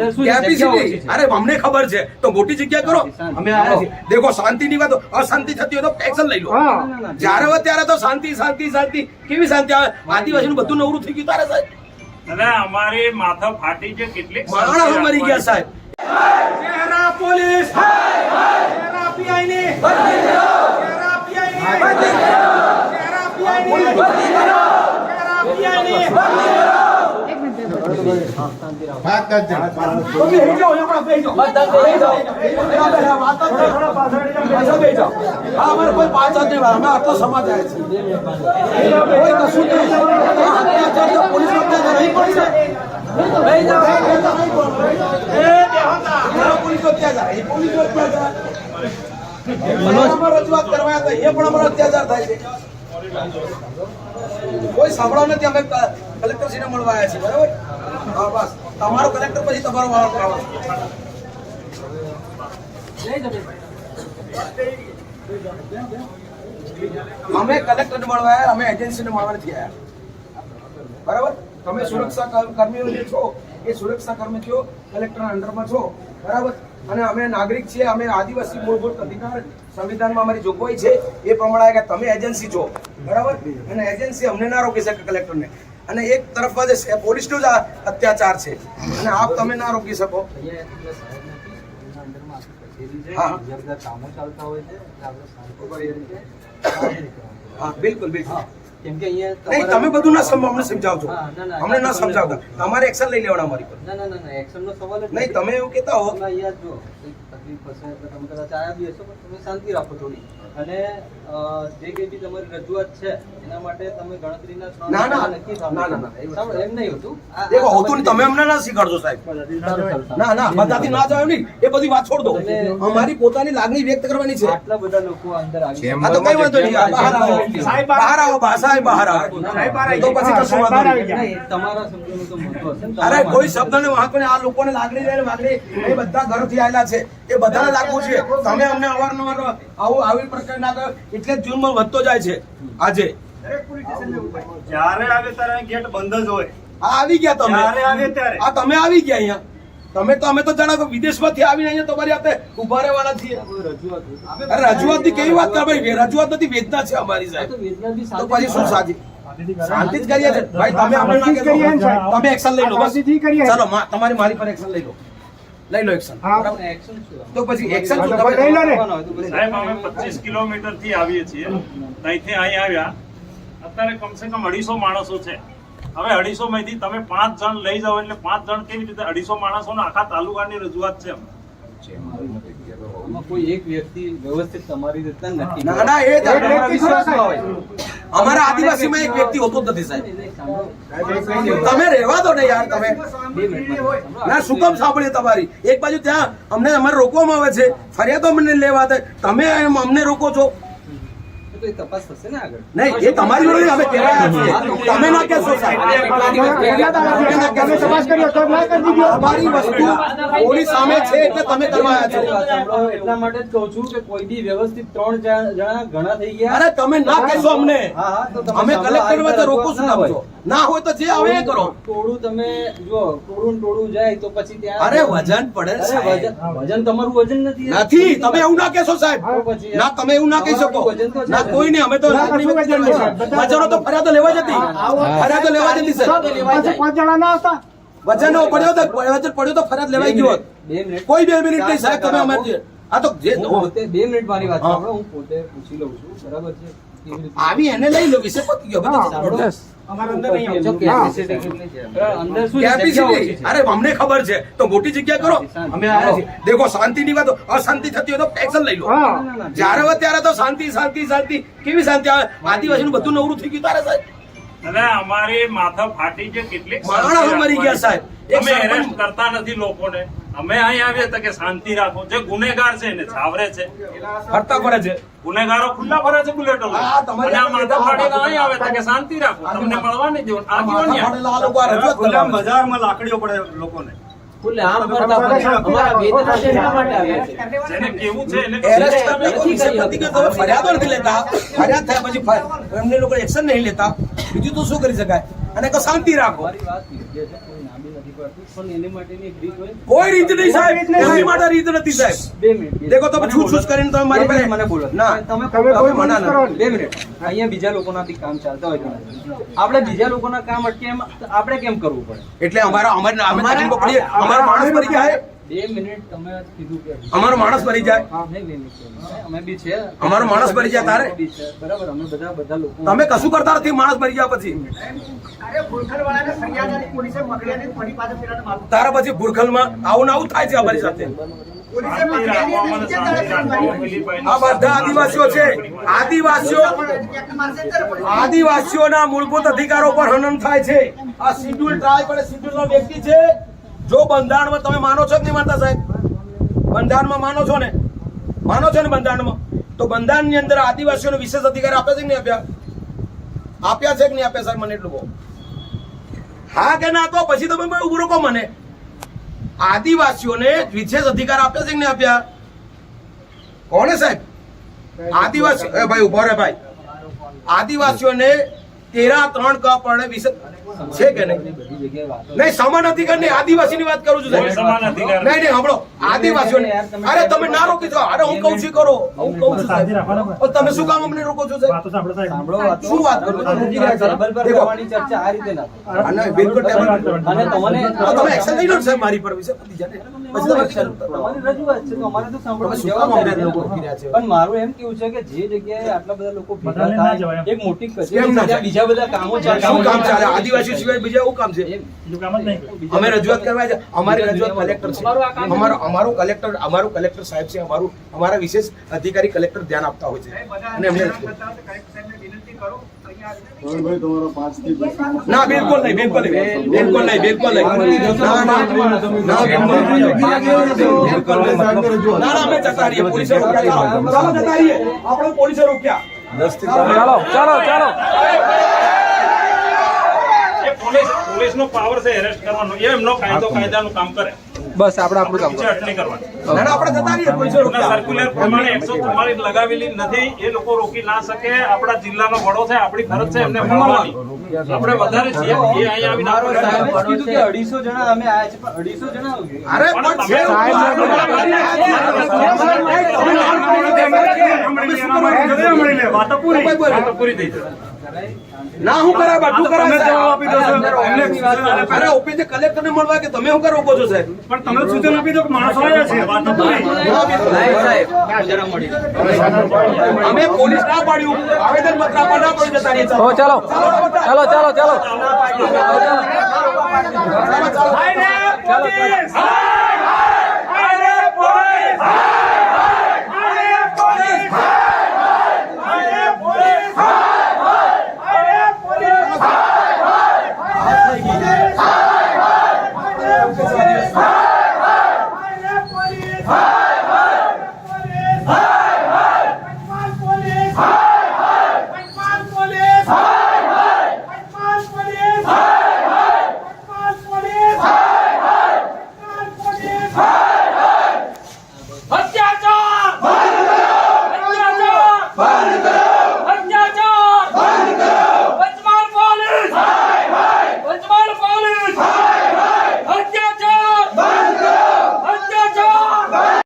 Capacity અરે અમને ખબર છે. તો મોટી જગ્યા કરો. અમે દેખો શાંતિની વાત અશાંતિ થતી હોય તો એક્શન લઈ લો. જ્યારે હોય ત્યારે તો શાંતિ શાંતિ શાંતિ. કેવી શાંતિ? આવે આદિવાસીનું બધું નવરું થઈ ગયું તારે સાહેબ? અને અમારી માથા ફાટી છે કેટલીક માણસ મરી ગયા સાહેબ. ચહેરા પોલીસ. ચહેરા ચહેરા ચહેરા આટલો સમાજ નહીં. નહીં પડી છે. પોલીસ. અમારે રજૂઆત કરવા એ પણ અમારો અત્યાચાર થાય છે કોઈ સાંભળો નથી, અમે કલેક્ટરશ્રીને મળવા આવ્યા છીએ, બરાબર હા, બસ. તમારો કલેક્ટર પછી તમારો વાળો આવવાનો. અમે કલેક્ટરને મળવા આવ્યા, અમે એજન્સીને મળવા નથી આવ્યા. બરાબર? તમે સુરક્ષા કર- કર્મીઓ જે છો, એ સુરક્ષા કર્મી છો કલેક્ટરના અંડરમાં છો. બરાબર? અને અમે નાગરિક છીએ, અમે આદિવાસી મૂળભૂત અધિકાર સંવિધાનમાં અમારી જોગવાઈ છે. એ પ્રમાણે કે તમે એજન્સી છો. બરાબર? અને એજન્સી અમને ના રોકી શકે કલેક્ટરને અને એક તરફ જે છે પોલીસનો જ આ અત્યાચાર છે. અને આપ તમે ના રોકી શકો. બિલકુલ બિલકુલ. નહીં તમે બધું ના સમજો અમને સમજાવજો. અમને ના સમજાવતા. તમારે એક્શન લઈ લેવાના અમારી પર. ના ના ના ના એક્શન નો સવાલ જ નહીં તમે એવું કહેતા હો. તકલીફ હશે એટલે તમે કદાચ આવ્યા બી હશો પણ તમે શાંતિ રાખો થોડી. અને જે કંઈ બી તમારી રજૂઆત છે એના માટે તમે ગણતરીના ત્રણ ના, ના. નક્કી થાવ. એમ નહીં હતું. આ- દેખો હોતું નહીં તમે અમને ના શીખવાડજો સાહેબ. ના ના બધાથી ના જાવ નહીં. એ બધી વાત છોડ દો. અમારી પોતાની લાગણી વ્યક્ત કરવાની છે. આટલા બધા લોકો અંદર આવી આ તો કઈ વાંધો નહીં. આ બહાર આવો. બહાર આવો સાહેબ બહાર આવો. તો પછી કશું વાંધો નહીં. તમારા શબ્દોનું તો મહત્વ છે ને, અરે કોઈ શબ્દ ને વાંકો. આ લોકોને લાગણી રહે ને વાગણી એ બધા ઘરથી આવેલા છે. એ બધાને લાગુ છે. તમે અમને અવારનવાર આવું આવી પ્રકારના એટલે જ જૂનમાં વધતો જાય છે. આજે. જ્યારે આવે ત્યારે ગેટ બંધ જ હોય. આ આવી ગયા તમે. આવે ત્યારે. આ તમે આવી ગયા અહીંયા. તમે તો અમે તો જાણો કે વિદેશમાંથી આવીને અહીંયા તમારી આપણે ઊભા રહેવાના છીએ. રજૂઆત અરે રજૂઆતની કેવી વાત કરો ભાઈ? રજૂઆત નથી વેદના છે અમારી સાહેબ. તો પછી શું સાજી શાંતિ જ કરીએ છે ભાઈ તમે અમને તમે એક્શન લઈ લો બસ. ચાલો તમારી મારી પર એક્શન લઈ લો. લઈ લો એક્શન? તો પછી એક્શન શું તમે લઈ લો ને. સાહેબ અમે પચીસ કિલોમીટરથી આવીએ છીએ. ત્યાંથી અહીં આવ્યા. અત્યારે કમસે કમ અઢીસો માણસો છે. હવે અઢીસો માંથી તમે પાંચ જણ લઈ જાઓ એટલે પાંચ જણ કેવી રીતે? અઢીસો માણસો આખા તાલુકાની રજૂઆત છે આમાં કોઈ એક વ્યક્તિ વ્યવસ્થિત તમારી રીતના નક્કી ના ના એ જ તમારા વિશ્વાસમાં હોય. અમારા આદિવાસીમાં એક વ્યક્તિ હોતો જ નથી સાહેબ. તમે રહેવા દો ને યાર તમે. ના શું કામ સાંભળીએ તમારી? એક બાજુ ત્યાં અમને અમારે રોકવામાં આવે છે. ફરિયાદો અમને લેવા દે. તમે અમને રોકો છો. તો એ તપાસ થશે ને આગળ નહીં એ તમારી જોડે અમે કહેવાયા છીએ તમે ના કહેશો સાહેબ અમારી વસ્તુ પોલીસ સામે છે એટલે તમે કરવાયા છો એટલા માટે જ કહું છું કે કોઈ બી વ્યવસ્થિત ત્રણ જણા ઘણા થઈ ગયા અરે તમે ના કહેશો અમને હા, હા, તો તમે અમે કલેક્ટરમાં તો આ રોકો ના હોય. છો ના હોય તો જે આવે એ કરો ટોળું તમે જો ટોળું ટોળું જાય તો પછી ત્યાં અરે વજન પડે વજન તમારું વજન નથી નથી તમે એવું ના કહેશો સાહેબ પછી ના તમે એવું ના કહી શકો વજન તો ના. કોઈ નહીં અમે તો. વજનો તો ફરિયાદો લેવા જતી ફરિયાદો લેવા જતી સર. વજન પડ્યો તો વચન પડ્યો તો ફરિયાદ લેવાઈ ગયો હોત. બે મિનિટ કોઈ બે મિનિટ નહીં સાહેબ તમે અમારી આ તો જે બે મિનિટ મારી વાત હું પોતે પૂછી લઉં છું. બરાબર છે? આવી એને લઈ લો વિષય પતી ગયો બધું સાંભળો. જો capacity કેટલી છે? અંદર શું છે? જગ્યા ઓછી કેપેસિટી છે. અરે અમને ખબર છે. તો મોટી જગ્યા કરો. અમે આવ્યા છીએ વાત અશાંતિ થતી હોય તો એક્શન લઈ લો. ના, ના, ના. જ્યારે હોય ત્યારે તો શાંતિ શાંતિ શાંતિ. કેવી શાંતિ? આવે આદિવાસીનું બધું નવરું થઈ ગયું તારે સાહેબ? અમારી માથા ફાટી છે કેટલીક મરી ગયા સાહેબ. કરતા નથી લોકોને. અમે અહીં આવીએ તો કે શાંતિ રાખો. જે ગુનેગાર છે એને છાવરે છે. ફરતા ફરે છે. ગુનેગારો ખુલ્લા ફરે છે બુલેટો લઈને. હા, તમારી અને આ માથા ફાડીને અહીં આવે તો કે શાંતિ રાખો. તમને મળવા નહીં દેવું આ કેવો છે. બજારમાં લાકડીઓ પડે લોકોને. ખુલ્લે આવ્યા ફરિયાદો નથી લેતા. ફરિયાદ થયા પછી એમને લોકો એક્શન નહીં લેતા. બીજું તો શું કરી શકાય? અને કો શાંતિ રાખો. કોઈ નામી નથી પડતું પણ એની માટેની એક રીત હોય. કોઈ રીત નહીં સાહેબ એમની માટે રીત નથી સાહેબ. બે મિનિટ દેખો તમે મને છૂટ છૂટ બોલો. કરીને તમે મારી પાસે- મને બોલો. ના. તમે તમે મના ના. બે મિનિટ. અહીંયા બીજા લોકોના બી કામ ચાલતા હોય આપણે બીજા લોકોના કામ અટકે એમ આપણે કેમ કરવું પડે? એટલે અમારા અમારે અમારે અમારો માણસ પર જાય બે મિનિટ તમે કીધું કે અમારો માણસ મરી જાય નહીં, નહીં, નહીં. અમે બી છે અમારો માણસ મરી જાય તારે? અમે બી છે. બરાબર અમે બધા બધા લોકો તમે કશું કરતા નથી માણસ મરી જાય પછી. તારા પછી ભૂરખલમાં આવું ને આવું થાય છે અમારી સાથે આ બધા આદિવાસીઓ છે આદિવાસીઓ. આદિવાસીઓના મૂળભૂત અધિકારો પર હનન થાય છે આ શિડ્યુલ ટ્રાઇબ અને શિડ્યુલ વ્યક્તિ છે જો બંધારણમાં તમે માનો છો કે નહીં માનતા સાહેબ? બંધારણમાં માનો છો ને? માનો છો ને બંધારણમાં? તો બંધારણની અંદર આદિવાસીઓને વિશેષ અધિકાર આપ્યા છે કે નહીં આપ્યા? આપ્યા છે કે નહીં આપ્યા સાહેબ? મને એટલું કહો. હા કે ના તો પછી તમે ઉભું રોકો મને. આદિવાસીઓને વિશેષ અધિકાર આપ્યા છે કે નહીં આપ્યા? કોને સાહેબ? આદિવાસી ભાઈ, ઊભો રે ભાઈ. આદિવાસીઓને તેરા ત્રણ ક પડે છે કે નહીં? બધી જગ્યાએ વાતો નહીં સમાન અધિકાર નહીં આદિવાસીની વાત કરું છું સમાન અધિકાર. નહીં નહીં હમણો આદિવાસીઓ અરે તમે ના રોકી દો અરે હું કહું છું કરો. હું કહું છું તમે શું કામ અમને રોકો છો સાહેબ? સાંભળો શું વાત. કરો ચર્ચા આ રીતે ના બિલકુલ ટેબલ અને તમને તમે એક્શન લઈ લો સાહેબ મારી પર વિશે? પણ મારું એમ કેવું છે કે જે જગ્યાએ આટલા બધા લોકો ભેગા થાય, એક મોટી કચેરી બીજા બધા કામો ચાલે શું કામ ચાલે આદિવાસી સિવાય બીજા એવું કામ છે એમ. બીજું કામ જ નહીં અમે રજૂઆત કરવા છે અમારી રજૂઆત કલેક્ટર છે અમારો અમારું કલેક્ટર અમારું કલેક્ટર સાહેબ છે અમારું અમારા વિશેષ અધિકારી કલેક્ટર ધ્યાન આપતા હોય છે અને એમને કલેક્ટર સાહેબને વિનંતી કરો ના બિલકુલ નહીં બિલકુલ નહીં બિલકુલ નહીં બિલકુલ નહીં ના ના ના બિલકુલ નહીં. બિલકુલ નહીં. ના ના અમે જતા રહીએ પોલીસે રોક્યા ચાલો ચાલો જતા રહીએ આપણે પોલીસે રોક્યા ચાલો ચાલો ચાલો એ પોલીસ પોલીસનો પાવર છે એરેસ્ટ કરવાનો એ એમનો કાયદો કાયદાનું કામ કરે બસ આપણે આપણું કામ ચટણી કરવાની ના ના આપણે જતા રહીએ કોઈ સર્ક્યુલર પ્રમાણે એકસો ચુમ્માલીસ લગાવેલી નથી એ લોકો રોકી ના શકે આપણા જિલ્લાનો વડો છે આપણી ફરજ છે એમને મળવાની આપણે વધારે છીએ એ અહીંયા આવીને મારો સાહેબ કીધું કે 250 જણા અમે આયા છે પણ 250 જણા અરે પણ છે વાતો પૂરી થઈ જશે ના હું કરાય બાટલું કરાય જવાબ આપી દો અરે ઓપીસે કલેક્ટર ને મળવા કે તમે શું કરો છો સાહેબ? પણ તમે સૂચન આપી દો કે માણસો આવ્યા છે. વાતો પૂરી સાહેબ. અમે પોલીસ ના પાડ્યું. આવેદન પત્ર આપવા ના પડી જતા રહીએ ચાલો. ચાલો ચાલો ચાલો. ચાલો ચાલો ચાલો.